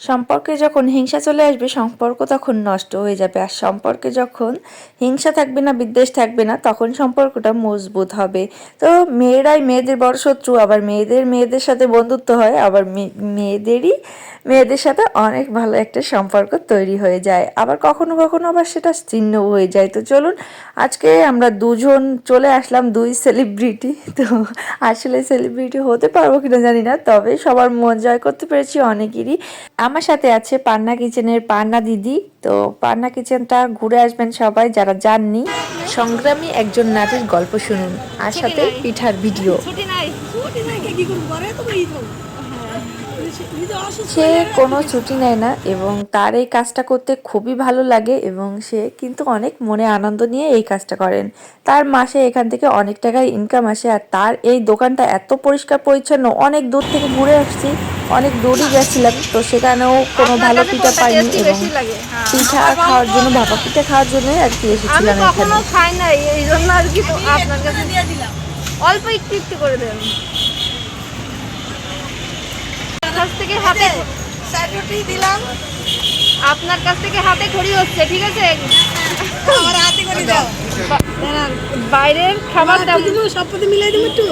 সম্পর্কে যখন হিংসা চলে আসবে, সম্পর্ক তখন নষ্ট হয়ে যাবে। আর সম্পর্কে যখন হিংসা থাকবে না, বিদ্বেষ থাকবে না, তখন সম্পর্কটা মজবুত হবে। তো মেয়েরাই মেয়েদের বড় শত্রু, আবার মেয়েদের মেয়েদের সাথে বন্ধুত্ব হয়, আবার মেয়েদেরই মেয়েদের সাথে অনেক ভালো একটা সম্পর্ক তৈরি হয়ে যায়। আবার কখনো কখনো আবার সেটা ছিন্ন হয়ে যায়। তো চলুন, আজকে আমরা দুজন চলে আসলাম দুই সেলিব্রিটি তো আসলে সেলিব্রিটি হতে পারব কিনা জানি না, তবে সবার মন জয় করতে পেরেছি অনেকেরই। আমার সাথে আছে পান্না কিচেনের পান্না দিদি। তো পান্না কিচেনটা ঘুরে আসবেন সবাই যারা জাননি সংগ্রামী একজন নারীর গল্প শুনুন আর সাথে পিঠার ভিডিও। সে কোনো ছুটি নেয় না এবং তার এই কাজটা করতে খুবই ভালো লাগে এবং সে কিন্তু অনেক মনে আনন্দ নিয়ে এই কাজটা করেন। তার মাসে এখান থেকে অনেক টাকার ইনকাম আসে আর তার এই দোকানটা এত পরিষ্কার পরিচ্ছন্ন অনেক দূর থেকে ঘুরে আসছি অনেক দূরই গেছিলাম তো সেখানেও কোনো ভালো পিঠা পাইনি এবং হ্যাঁ। পিঠা খাওয়ার জন্য ভাপা পিঠা খাওয়ার জন্য আর কি আমি এসেছিলাম এখানে খাই নাই এই জন্য আর কি আপনার কাছে দিয়ে দিলাম। অল্প একটু একটু করে দেন। কাছ থেকে হাতে রুটি দিলাম। আপনার কাছ থেকে হাতে ঘড়ি হচ্ছে ঠিক আছে? আমার হাতে ঘড়ি দাও। বাইরের খাবার তেমন দিব সব পথে মিলাই নিই একটু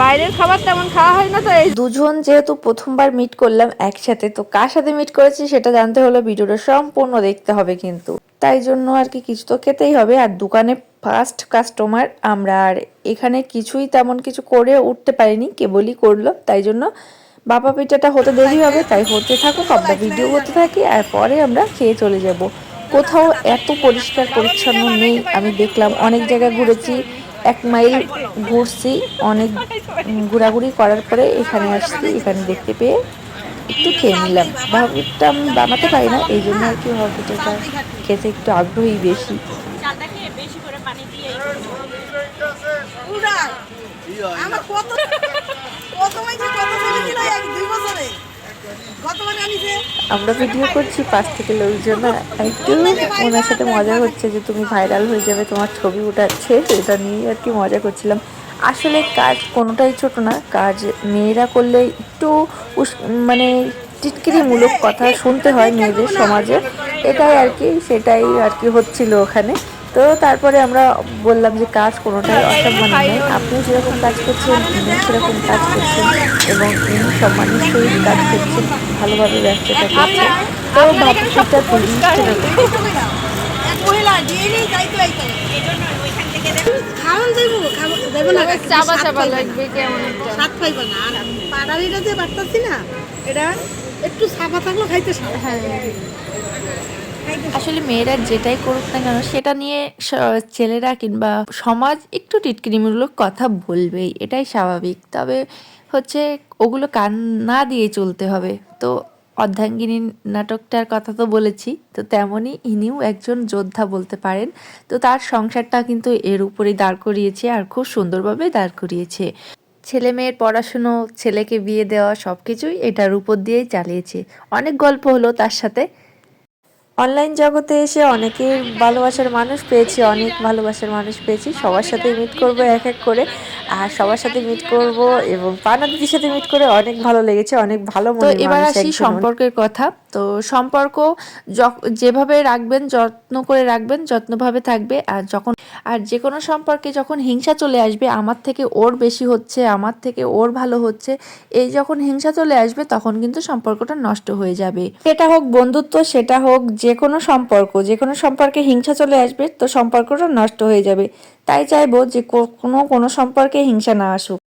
বাইরের খাবার তেমন খাওয়া হয় না তো এই দুজন যেহেতু প্রথমবার মিট করলাম একসাথে, তো কার সাথে মিট করেছি সেটা জানতে হলে ভিডিওটা সম্পূর্ণ দেখতে হবে কিন্তু। তাই জন্য আর কি কিছু তো খেতেই হবে। আর দোকানে ফার্স্ট কাস্টমার আমরা, আর এখানে কিছুই তেমন কিছু করে উঠতে পারিনি, কেবলই করল। তাই জন্য বাবা পিঠাটা হতে দেরি হবে, তাই হতে থাকুক আমরা ভিডিও করতে থাকি, আর পরে আমরা খেয়ে চলে যাব। কোথাও এত পরিষ্কার পরিচ্ছন্ন নেই, আমি দেখলাম অনেক জায়গায় ঘুরেছি। এক মাইল ঘুরছি, অনেক ঘোরাঘুরি করার পরে এখানে আসছি, এখানে দেখতে পেয়ে একটু খেয়ে নিলাম। ভাবটা আমি বানাতে পারি না, এই জন্য আর কি ভাবটা খেতে একটু আগ্রহী বেশি। আমার কত কত মাইছে কত ছেলে ছিল এক দুই বছরে কত মানে আমি যে আমরা ভিডিও করছি পাশ থেকে লোকজন একটু ওনার সাথে মজা হচ্ছে যে তুমি ভাইরাল হয়ে যাবে, তোমার ছবি উঠাচ্ছে, এটা নিয়ে আর কি মজা করছিলাম। আসলে কাজ কোনোটাই ছোট না, কাজ মেয়েরা করলে একটু মানে টিটকিরিমূলক কথা শুনতে হয় মেয়েদের সমাজে, এটাই আর কি, সেটাই আর কি হচ্ছিল ওখানে। তো তারপরে আমরা বললাম যে কাজ কোনোটাই অসম্মান নয়। আপনি যেরকম কাজ করছেন ইনিও সেরকম কাজ করছেন এবং ইনি সম্মানের সহিত কাজ করছেন ভালোভাবে ব্যবসাটা করছেন তো ভাবছিটা তিরিশ টাকা করে। এক মহিলা ডেইলি যাইতে আইতে খাওয়ান যাইব খাওয়া যাইব না চাবা চাবা লাগবে কেমন একটা। স্বাদ পাইব না। আর পাড়ারিটা যে বাড়তাছি না এটা একটু সাফা থাকল খাইতে হ্যাঁ। আসলে মেয়েরা যেটাই করুক না কেন, সেটা নিয়ে ছেলেরা কিংবা সমাজ একটু টিটকিরিমূলক কথা বলবেই, এটাই স্বাভাবিক। তবে হচ্ছে ওগুলো কান না দিয়ে চলতে হবে। তো অর্ধাঙ্গিনী নাটকটার কথা তো বলেছি, তো তেমনই ইনিও একজন যোদ্ধা বলতে পারেন। তো তার সংসারটা কিন্তু এর উপরেই দাঁড় করিয়েছে আর খুব সুন্দরভাবে দাঁড় করিয়েছে। ছেলে মেয়ের পড়াশুনো, ছেলেকে বিয়ে দেওয়া সব কিছুই এটার উপর দিয়েই চালিয়েছে। অনেক গল্প হলো তার সাথে। অনলাইন জগতে এসে অনেকের ভালোবাসার মানুষ পেয়েছি, অনেক ভালোবাসার মানুষ পেয়েছি। সবার সাথে মিট করব এক এক করে। আর সবার সাথে মিট করব এবং পানা দিদির সাথে মিট করে অনেক ভালো লেগেছে অনেক ভালো তো এবার আসি সম্পর্কের কথা। তো সম্পর্ক যেভাবে রাখবেন যত্ন করে রাখবেন যত্নভাবে থাকবে আর যখন আর যে কোনো সম্পর্কে যখন হিংসা চলে আসবে আমার থেকে ওর বেশি হচ্ছে আমার থেকে ওর ভালো হচ্ছে এই যখন হিংসা চলে আসবে তখন কিন্তু সম্পর্কটা নষ্ট হয়ে যাবে। সেটা হোক বন্ধুত্ব সেটা হোক যে কোনো সম্পর্ক যে কোনো সম্পর্কে হিংসা চলে আসবে তো সম্পর্কটা নষ্ট হয়ে যাবে। তাই চাইব যে কোনো কোনো সম্পর্কে হিংসা না আসুক